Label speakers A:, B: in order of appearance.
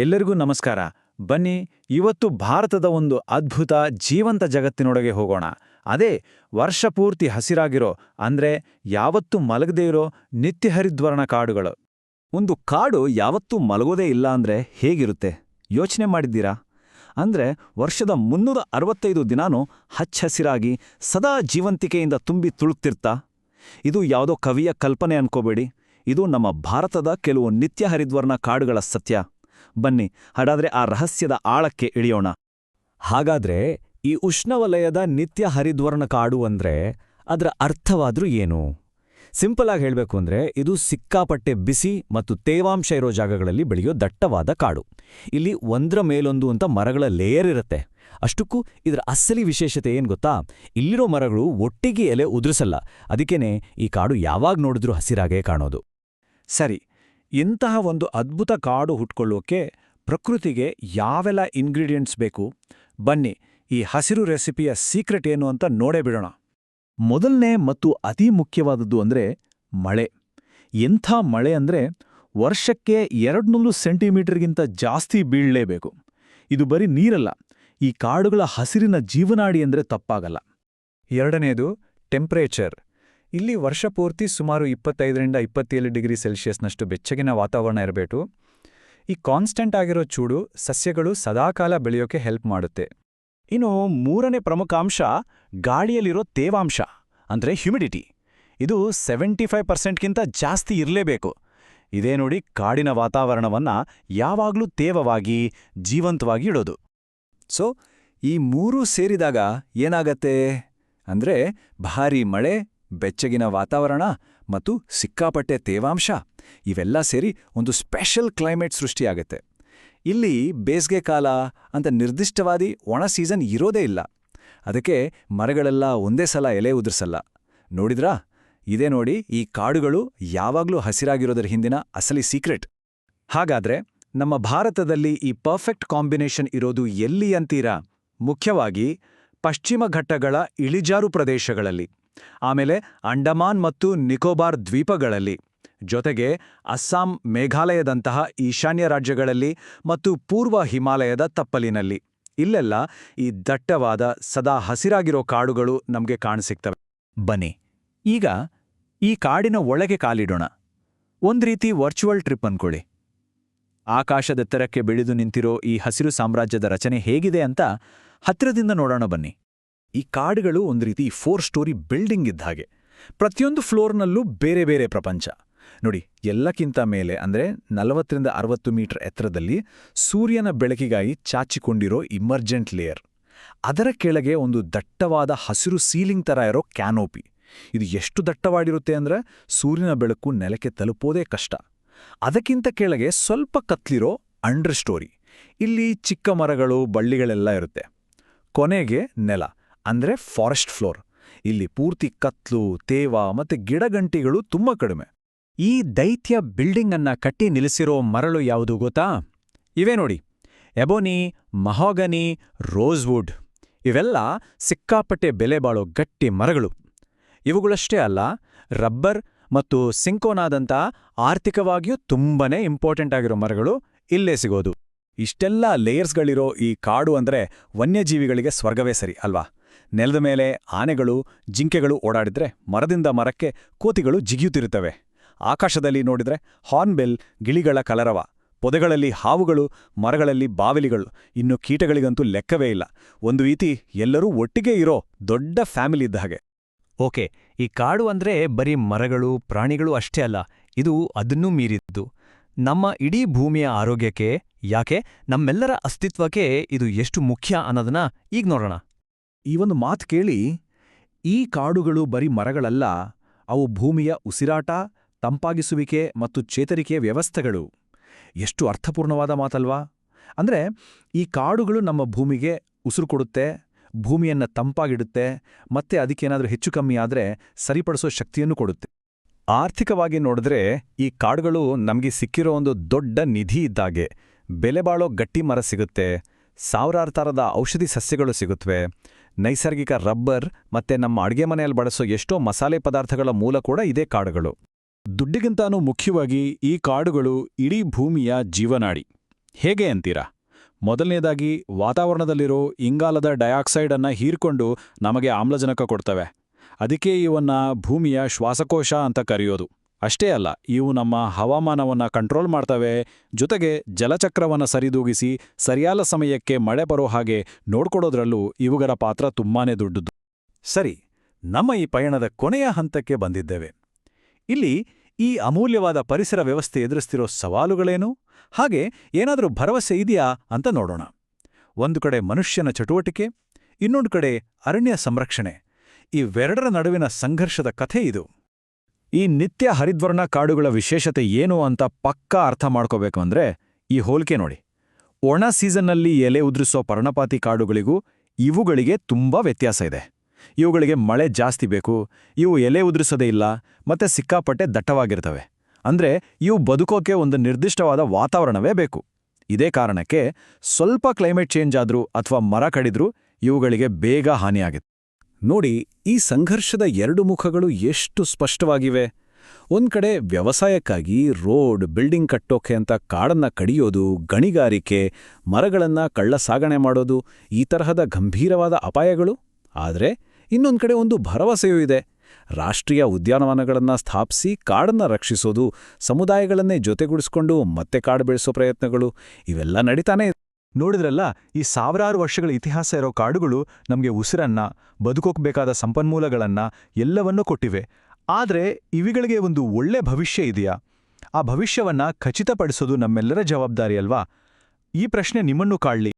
A: ಎಲ್ಲರಿಗೂ ನಮಸ್ಕಾರ. ಬನ್ನಿ, ಇವತ್ತು ಭಾರತದ ಒಂದು ಅದ್ಭುತ ಜೀವಂತ ಜಗತ್ತಿನೊಳಗೆ ಹೋಗೋಣ. ಅದೇ ವರ್ಷಪೂರ್ತಿ ಹಸಿರಾಗಿರೋ, ಅಂದ್ರೆ ಯಾವತ್ತೂ ಮಲಗದೇ ಇರೋ ನಿತ್ಯಹರಿದ್ವರ್ಣ ಕಾಡುಗಳು.
B: ಒಂದು ಕಾಡು ಯಾವತ್ತೂ ಮಲಗೋದೇ ಇಲ್ಲ ಅಂದ್ರೆ ಹೇಗಿರುತ್ತೆ? ಯೋಚನೆ ಮಾಡಿದ್ದೀರಾ? ಅಂದ್ರೆ ವರ್ಷದ ಮುನ್ನೂರ ಅರವತ್ತೈದು ದಿನಾನೂ ಹಚ್ಚಹಸಿರಾಗಿ ಸದಾ ಜೀವಂತಿಕೆಯಿಂದ ತುಂಬಿ ತುಳುಕ್ತಿರ್ತಾ? ಇದು ಯಾವುದೋ ಕವಿಯ ಕಲ್ಪನೆ ಅನ್ಕೋಬೇಡಿ. ಇದು ನಮ್ಮ ಭಾರತದ ಕೆಲವು ನಿತ್ಯ ಹರಿದ್ವರ್ಣ ಕಾಡುಗಳ ಸತ್ಯ. ಬನ್ನಿ, ಹಾಗಾದ್ರೆ ಆ ರಹಸ್ಯದ ಆಳಕ್ಕೆ ಇಳಿಯೋಣ. ಹಾಗಾದ್ರೆ ಈ ಉಷ್ಣವಲಯದ ನಿತ್ಯ ಹರಿದ್ವರ್ಣ ಕಾಡು ಅಂದ್ರೆ ಅದರ ಅರ್ಥವಾದ್ರೂ ಏನು? ಸಿಂಪಲ್ ಆಗಿ ಹೇಳಬೇಕು ಅಂದ್ರೆ ಇದು ಸಿಕ್ಕಾಪಟ್ಟೆ ಬಿಸಿ ಮತ್ತು ತೇವಾಂಶ ಇರೋ ಜಾಗಗಳಲ್ಲಿ ಬೆಳೆಯೋ ದಟ್ಟವಾದ ಕಾಡು. ಇಲ್ಲಿ ಒಂದರ ಮೇಲೊಂದು ಅಂತ ಮರಗಳ ಲೇಯರ್ ಇರುತ್ತೆ. ಅಷ್ಟಕ್ಕೂ ಇದರ ಅಸಲಿ ವಿಶೇಷತೆ ಏನು ಗೊತ್ತಾ? ಇಲ್ಲಿರೋ ಮರಗಳು ಒಟ್ಟಿಗೆ ಎಲೆ ಉದುರಿಸಲ್ಲ. ಅದಕ್ಕೇನೆ ಈ ಕಾಡು ಯಾವಾಗ ನೋಡಿದ್ರೂ ಹಸಿರಾಗೇ ಕಾಣೋದು.
A: ಸರಿ ಇಂತಹ ಒಂದು ಅದ್ಭುತ ಕಾಡು ಹುಟ್ಕೊಳ್ಳೋಕೆ ಪ್ರಕೃತಿಗೆ ಯಾವೆಲ್ಲ ಇಂಗ್ರೀಡಿಯೆಂಟ್ಸ್ ಬೇಕು? ಬನ್ನಿ, ಈ ಹಸಿರು ರೆಸಿಪಿಯ ಸೀಕ್ರೆಟ್ ಏನು ಅಂತ ನೋಡೇ ಬಿಡೋಣ. ಮೊದಲನೇ ಮತ್ತು ಅತಿ ಮುಖ್ಯವಾದದ್ದು ಅಂದ್ರೆ ಮಳೆ. ಎಂಥ ಮಳೆ ಅಂದ್ರೆ ವರ್ಷಕ್ಕೆ ಎರಡ್ನೂರು ಸೆಂಟಿಮೀಟರ್ಗಿಂತ ಜಾಸ್ತಿ ಬೀಳಲೇಬೇಕು. ಇದು ಬರೀ ನೀರಲ್ಲ, ಈ ಕಾಡುಗಳ ಹಸಿರಿನ ಜೀವನಾಡಿ ಅಂದರೆ ತಪ್ಪಾಗಲ್ಲ. ಎರಡನೇದು ಟೆಂಪ್ರೇಚರ್ ಇಲ್ಲಿ ವರ್ಷಪೂರ್ತಿ ಸುಮಾರು ಇಪ್ಪತ್ತೈದರಿಂದ ಇಪ್ಪತ್ತೇಳು ಡಿಗ್ರಿ ಸೆಲ್ಸಿಯಸ್ನಷ್ಟು ಬೆಚ್ಚಗಿನ ವಾತಾವರಣ ಇರಬೇಕು. ಈ ಕಾನ್ಸ್ಟೆಂಟ್ ಆಗಿರೋ ಚೂಡು ಸಸ್ಯಗಳು ಸದಾಕಾಲ ಬೆಳೆಯೋಕೆ ಹೆಲ್ಪ್ ಮಾಡುತ್ತೆ.
B: ಇನ್ನು ಮೂರನೇ ಪ್ರಮುಖ ಅಂಶ ಗಾಳಿಯಲ್ಲಿರೋ ತೇವಾಂಶ, ಅಂದ್ರೆ ಹ್ಯುಮಿಡಿಟಿ. ಇದು ಸೆವೆಂಟಿ ಫೈವ್ ಪರ್ಸೆಂಟ್ಗಿಂತ ಜಾಸ್ತಿ ಇರಲೇಬೇಕು. ಇದೇ ನೋಡಿ ಕಾಡಿನ ವಾತಾವರಣವನ್ನ ಯಾವಾಗಲೂ ತೇವವಾಗಿ, ಜೀವಂತವಾಗಿ ಇಡೋದು.
A: ಸೊ ಈ ಮೂರೂ ಸೇರಿದಾಗ ಏನಾಗತ್ತೆ? ಅಂದ್ರೆ ಭಾರೀ ಮಳೆ ಬೆಚ್ಚಗಿನ ವಾತಾವರಣ ಮತ್ತು ಸಿಕ್ಕಾಪಟ್ಟೆ ತೇವಾಂಶ, ಇವೆಲ್ಲ ಸೇರಿ ಒಂದು ಸ್ಪೆಷಲ್ ಕ್ಲೈಮೇಟ್ ಸೃಷ್ಟಿಯಾಗತ್ತೆ. ಇಲ್ಲಿ ಬೇಸಿಗೆ ಕಾಲ ಅಂತ ನಿರ್ದಿಷ್ಟವಾದಿ ಒಣ ಸೀಸನ್ ಇರೋದೇ ಇಲ್ಲ. ಅದಕ್ಕೆ ಮರಗಳೆಲ್ಲ ಒಂದೇ ಸಲ ಎಲೆ ಉದುರ್ಸಲ್ಲ. ನೋಡಿದ್ರಾ? ಇದೇ ನೋಡಿ ಈ ಕಾಡುಗಳು ಯಾವಾಗ್ಲೂ ಹಸಿರಾಗಿರೋದರ ಹಿಂದಿನ ಅಸಲಿ ಸೀಕ್ರೆಟ್. ಹಾಗಾದ್ರೆ ನಮ್ಮ ಭಾರತದಲ್ಲಿ ಈ ಪರ್ಫೆಕ್ಟ್ ಕಾಂಬಿನೇಷನ್ ಇರೋದು ಎಲ್ಲಿ ಅಂತೀರಾ? ಮುಖ್ಯವಾಗಿ ಪಶ್ಚಿಮ ಘಟ್ಟಗಳ ಇಳಿಜಾರು ಪ್ರದೇಶಗಳಲ್ಲಿ. ಆಮೇಲೆ ಅಂಡಮಾನ್ ಮತ್ತು ನಿಕೋಬಾರ್ ದ್ವೀಪಗಳಲ್ಲಿ, ಜೊತೆಗೆ ಅಸ್ಸಾಂ ಮೇಘಾಲಯದಂತಹ ಈಶಾನ್ಯ ರಾಜ್ಯಗಳಲ್ಲಿ ಮತ್ತು ಪೂರ್ವ ಹಿಮಾಲಯದ ತಪ್ಪಲಿನಲ್ಲಿ. ಇಲ್ಲೆಲ್ಲ ಈ ದಟ್ಟವಾದ, ಸದಾ ಹಸಿರಾಗಿರೋ ಕಾಡುಗಳು ನಮಗೆ ಕಾಣಸಿಗ್ತವೆ ಬನ್ನಿ, ಈಗ ಈ ಕಾಡಿನ ಒಳಗೆ ಕಾಲಿಡೋಣ. ಒಂದು ರೀತಿ ವರ್ಚುವಲ್ ಟ್ರಿಪ್ ಅನ್ಕೊಳ್ಳಿ. ಆಕಾಶದೆತ್ತರಕ್ಕೆ ಬೆಳೆದು ನಿಂತಿರೋ ಈ ಹಸಿರು ಸಾಮ್ರಾಜ್ಯದ ರಚನೆ ಹೇಗಿದೆ ಅಂತ ಹತ್ತಿರದಿಂದ ನೋಡೋಣ ಬನ್ನಿ. ಈ ಕಾಡುಗಳು ಒಂದು ರೀತಿ ಫೋರ್ ಸ್ಟೋರಿ ಬಿಲ್ಡಿಂಗ್ ಇದ್ದ ಹಾಗೆ. ಪ್ರತಿಯೊಂದು ಫ್ಲೋರ್ನಲ್ಲೂ ಬೇರೆ ಬೇರೆ ಪ್ರಪಂಚ. ನೋಡಿ, ಎಲ್ಲಕ್ಕಿಂತ ಮೇಲೆ ಅಂದ್ರೆ ನಲವತ್ತರಿಂದ ಅರವತ್ತು ಮೀಟರ್ ಎತ್ತರದಲ್ಲಿ ಸೂರ್ಯನ ಬೆಳಕಿಗಾಗಿ ಚಾಚಿಕೊಂಡಿರೋ ಇಮರ್ಜೆಂಟ್ ಲೇಯರ್. ಅದರ ಕೆಳಗೆ ಒಂದು ದಟ್ಟವಾದ ಹಸಿರು ಸೀಲಿಂಗ್ ತರ ಇರೋ ಕ್ಯಾನೋಪಿ. ಇದು ಎಷ್ಟು ದಟ್ಟವಾಗಿರುತ್ತೆ ಅಂದರೆ ಸೂರ್ಯನ ಬೆಳಕು ನೆಲಕ್ಕೆ ತಲುಪೋದೇ ಕಷ್ಟ. ಅದಕ್ಕಿಂತ ಕೆಳಗೆ ಸ್ವಲ್ಪ ಕತ್ಲಿರೋ ಅಂಡರ್ ಸ್ಟೋರಿ. ಇಲ್ಲಿ ಚಿಕ್ಕ ಮರಗಳು, ಬಳ್ಳಿಗಳೆಲ್ಲ ಇರುತ್ತೆ. ಕೊನೆಗೆ ನೆಲ. ಅಂದ್ರೆ ಫಾರೆಸ್ಟ್ ಫ್ಲೋರ್. ಇಲ್ಲಿ ಪೂರ್ತಿ ಕತ್ಲು, ತೇವ ಮತ್ತು ಗಿಡಗಂಟಿಗಳು ತುಂಬಾ ಕಡಿಮೆ. ಈ ದೈತ್ಯ ಬಿಲ್ಡಿಂಗ್ ಕಟ್ಟಿ ನಿಲ್ಲಿಸಿರೋ ಮರಳು ಯಾವುದು ಗೊತ್ತಾ? ಇವೇ ನೋಡಿ. Ebony, mahogany, rosewood. ಇವೆಲ್ಲ ಸಿಕ್ಕಾಪಟ್ಟೆ ಬೆಲೆ ಬಾಳೋ ಗಟ್ಟಿ ಮರಗಳು. ಇವುಗಳಷ್ಟೇ ಅಲ್ಲ, ರಬ್ಬರ್ ಮತ್ತು ಸಿಂಕೋನಾದಂಥ ಆರ್ಥಿಕವಾಗಿಯೂ ತುಂಬನೇ ಇಂಪಾರ್ಟೆಂಟ್ ಆಗಿರೋ ಮರಗಳು ಇಲ್ಲೇ ಸಿಗೋದು. ಇಷ್ಟೆಲ್ಲ ಲೇಯರ್ಸ್ಗಳಿರೋ ಈ ಕಾಡು ಅಂದ್ರೆ ವನ್ಯಜೀವಿಗಳಿಗೆ ಸ್ವರ್ಗವೇ ಸರಿ, ಅಲ್ವಾ? ನೆಲದ ಮೇಲೆ ಆನೆಗಳು, ಜಿಂಕೆಗಳು ಓಡಾಡಿದ್ರೆ ಮರದಿಂದ ಮರಕ್ಕೆ ಕೋತಿಗಳು ಜಿಗಿಯುತ್ತಿರುತ್ತವೆ. ಆಕಾಶದಲ್ಲಿ ನೋಡಿದ್ರೆ ಹಾರ್ನ್ಬೆಲ್ ಗಿಳಿಗಳ ಕಲರವ. ಪೊದೆಗಳಲ್ಲಿ ಹಾವುಗಳು, ಮರಗಳಲ್ಲಿ ಬಾವಿಲಿಗಳು. ಇನ್ನು ಕೀಟಗಳಿಗಂತೂ ಲೆಕ್ಕವೇ ಇಲ್ಲ. ಒಂದು ರೀತಿ ಎಲ್ಲರೂ ಒಟ್ಟಿಗೆ ಇರೋ ದೊಡ್ಡ ಫ್ಯಾಮಿಲಿ ಇದ್ದ ಹಾಗೆ.
B: ಓಕೆ, ಈ ಕಾಡು ಅಂದ್ರೆ ಬರೀ ಮರಗಳು, ಪ್ರಾಣಿಗಳು ಅಷ್ಟೇ ಅಲ್ಲ, ಇದು ಅದನ್ನೂ ಮೀರಿದ್ದು. ನಮ್ಮ ಇಡೀ ಭೂಮಿಯ ಆರೋಗ್ಯಕ್ಕೆ, ಯಾಕೆ, ನಮ್ಮೆಲ್ಲರ ಅಸ್ತಿತ್ವಕ್ಕೆ ಇದು ಎಷ್ಟು ಮುಖ್ಯ ಅನ್ನೋದನ್ನ ಈಗ ನೋಡೋಣ.
A: ಈ ಒಂದು ಮಾತು ಕೇಳಿ, ಈ ಕಾಡುಗಳು ಬರೀ ಮರಗಳಲ್ಲ, ಅವು ಭೂಮಿಯ ಉಸಿರಾಟ, ತಂಪಾಗಿಸುವಿಕೆ ಮತ್ತು ಚೇತರಿಕೆಯ ವ್ಯವಸ್ಥೆಗಳು. ಎಷ್ಟು ಅರ್ಥಪೂರ್ಣವಾದ ಮಾತಲ್ವಾ? ಅಂದ್ರೆ, ಈ ಕಾಡುಗಳು ನಮ್ಮ ಭೂಮಿಗೆ ಉಸಿರು ಕೊಡುತ್ತೆ, ಭೂಮಿಯನ್ನು ತಂಪಾಗಿಡುತ್ತೆ, ಮತ್ತೆ ಅದಕ್ಕೇನಾದರೂ ಹೆಚ್ಚು ಕಮ್ಮಿ ಆದರೆ ಸರಿಪಡಿಸೋ ಶಕ್ತಿಯನ್ನು ಕೊಡುತ್ತೆ. ಆರ್ಥಿಕವಾಗಿ ನೋಡಿದ್ರೆ, ಈ ಕಾಡುಗಳು ನಮಗೆ ಸಿಕ್ಕಿರೋ ಒಂದು ದೊಡ್ಡ ನಿಧಿ ಇದ್ದಾಗೆ. ಬೆಲೆಬಾಳೋ ಗಟ್ಟಿ ಮರ ಸಿಗುತ್ತೆ, ಸಾವಿರಾರು ಥರದ ಔಷಧಿ ಸಸ್ಯಗಳು ಸಿಗುತ್ತವೆ ನೈಸರ್ಗಿಕ ರಬ್ಬರ್ ಮತ್ತೆ ನಮ್ಮ ಅಡುಗೆ ಮನೆಯಲ್ಲಿ ಬಳಸೋ ಎಷ್ಟೋ ಮಸಾಲೆ ಪದಾರ್ಥಗಳ ಮೂಲ ಕೂಡ ಇದೇ ಕಾಡುಗಳು. ದುಡ್ಡಿಗಿಂತಾನೂ ಮುಖ್ಯವಾಗಿ ಈ ಕಾಡುಗಳು ಇಡೀ ಭೂಮಿಯ ಜೀವನಾಡಿ.
C: ಹೇಗೆ ಅಂತೀರಾ? ಮೊದಲನೇದಾಗಿ ವಾತಾವರಣದಲ್ಲಿರೋ ಇಂಗಾಲದ ಡೈಆಕ್ಸೈಡ್ ಹೀರ್ಕೊಂಡು ನಮಗೆ ಆಮ್ಲಜನಕ ಕೊಡ್ತವೆ. ಅದಕ್ಕೆ ಇವನ್ನ ಭೂಮಿಯ ಶ್ವಾಸಕೋಶ ಅಂತ ಕರೆಯೋದು. ಅಷ್ಟೇ ಅಲ್ಲ, ಇವು ನಮ್ಮ ಹವಾಮಾನವನ್ನ ಕಂಟ್ರೋಲ್ ಮಾಡ್ತವೆ. ಜೊತೆಗೆ ಜಲಚಕ್ರವನ್ನ ಸರಿದೂಗಿಸಿ, ಸರಿಯಾದ ಸಮಯಕ್ಕೆ ಮಳೆ ಬರೋ ಹಾಗೆ ನೋಡ್ಕೊಡೋದ್ರಲ್ಲೂ ಇವುಗಳ ಪಾತ್ರ ತುಂಬಾನೇ ದೊಡ್ಡದು.
A: ಸರಿ, ನಮ್ಮ ಈ ಪಯಣದ ಕೊನೆಯ ಹಂತಕ್ಕೆ ಬಂದಿದ್ದೇವೆ. ಇಲ್ಲಿ ಈ ಅಮೂಲ್ಯವಾದ ಪರಿಸರ ವ್ಯವಸ್ಥೆ ಎದುರಿಸ್ತಿರೋ ಸವಾಲುಗಳೇನು? ಹಾಗೆ ಏನಾದರೂ ಭರವಸೆ ಇದೆಯಾ ಅಂತ ನೋಡೋಣ. ಒಂದು ಕಡೆ ಮನುಷ್ಯನ ಚಟುವಟಿಕೆ, ಇನ್ನೊಂದು ಕಡೆ ಅರಣ್ಯ ಸಂರಕ್ಷಣೆ. ಇವೆರಡರ ನಡುವಿನ ಸಂಘರ್ಷದ ಕಥೆ ಇದು.
C: ಈ ನಿತ್ಯ ಹರಿದ್ವರ್ಣ ಕಾಡುಗಳ ವಿಶೇಷತೆ ಏನು ಅಂತ ಪಕ್ಕಾ ಅರ್ಥ ಮಾಡ್ಕೋಬೇಕು ಅಂದ್ರೆ ಈ ಹೋಲಿಕೆ ನೋಡಿ. ಒಣ ಸೀಸನ್ನಲ್ಲಿ ಎಲೆ ಉದುರಿಸೋ ಪರ್ಣಪಾತಿ ಕಾಡುಗಳಿಗೂ ಇವುಗಳಿಗೆ ತುಂಬಾ ವ್ಯತ್ಯಾಸ ಇದೆ. ಇವುಗಳಿಗೆ ಮಳೆ ಜಾಸ್ತಿ ಬೇಕು, ಇವು ಎಲೆ ಉದುರಿಸೋದೇ ಇಲ್ಲ, ಮತ್ತೆ ಸಿಕ್ಕಾಪಟ್ಟೆ ದಟ್ಟವಾಗಿರ್ತವೆ. ಅಂದ್ರೆ ಇವು ಬದುಕೋಕೆ ಒಂದು ನಿರ್ದಿಷ್ಟವಾದ ವಾತಾವರಣವೇ ಬೇಕು. ಇದೇ ಕಾರಣಕ್ಕೆ ಸ್ವಲ್ಪ ಕ್ಲೈಮೇಟ್ ಚೇಂಜ್ ಆದರೂ ಅಥವಾ ಮರ ಕಡಿದ್ರೂ ಇವುಗಳಿಗೆ ಬೇಗ ಹಾನಿಯಾಗುತ್ತೆ.
A: ನೋಡಿ, ಈ ಸಂಘರ್ಷದ ಎರಡು ಮುಖಗಳು ಎಷ್ಟು ಸ್ಪಷ್ಟವಾಗಿವೆ ಒಂದ್ಕಡೆ ವ್ಯವಸಾಯಕ್ಕಾಗಿ ರೋಡ್, ಬಿಲ್ಡಿಂಗ್ ಕಟ್ಟೋಕೆ ಅಂತ ಕಾಡನ್ನ ಕಡಿಯೋದು, ಗಣಿಗಾರಿಕೆ, ಮರಗಳನ್ನ ಕಳ್ಳ ಸಾಗಣೆ ಮಾಡೋದು, ಈ ತರಹದ ಗಂಭೀರವಾದ ಅಪಾಯಗಳು ಆದರೆ ಇನ್ನೊಂದು ಕಡೆ ಒಂದು ಭರವಸೆಯೂ ಇದೆ ರಾಷ್ಟ್ರೀಯ ಉದ್ಯಾನವನಗಳನ್ನ ಸ್ಥಾಪಿಸಿ ಕಾಡನ್ನ ರಕ್ಷಿಸೋದು, ಸಮುದಾಯಗಳನ್ನೇ ಜೊತೆಗೂಡಿಸ್ಕೊಂಡು ಮತ್ತೆ ಕಾಡು ಬೆಳೆಸೋ ಪ್ರಯತ್ನಗಳು, ಇವೆಲ್ಲ ನಡೀತಾನೆ.
C: ನೋಡಿದ್ರಲ್ಲ, ಈ ಸಾವಿರಾರು ವರ್ಷಗಳ ಇತಿಹಾಸ ಇರೋ ಕಾಡುಗಳು ನಮಗೆ ಉಸಿರನ್ನ, ಬದುಕೋಕ್ಬೇಕಾದ ಸಂಪನ್ಮೂಲಗಳನ್ನ ಎಲ್ಲವನ್ನೂ ಕೊಟ್ಟಿವೆ. ಆದ್ರೆ ಇವಿಗಳಿಗೆ ಒಂದು ಒಳ್ಳೆ ಭವಿಷ್ಯ ಇದೆಯಾ? ಆ ಭವಿಷ್ಯವನ್ನ ಖಚಿತಪಡಿಸೋದು ನಮ್ಮೆಲ್ಲರ ಜವಾಬ್ದಾರಿ ಅಲ್ವಾ? ಈ ಪ್ರಶ್ನೆ ನಿಮ್ಮನ್ನು ಕಾಡ್ಲಿ.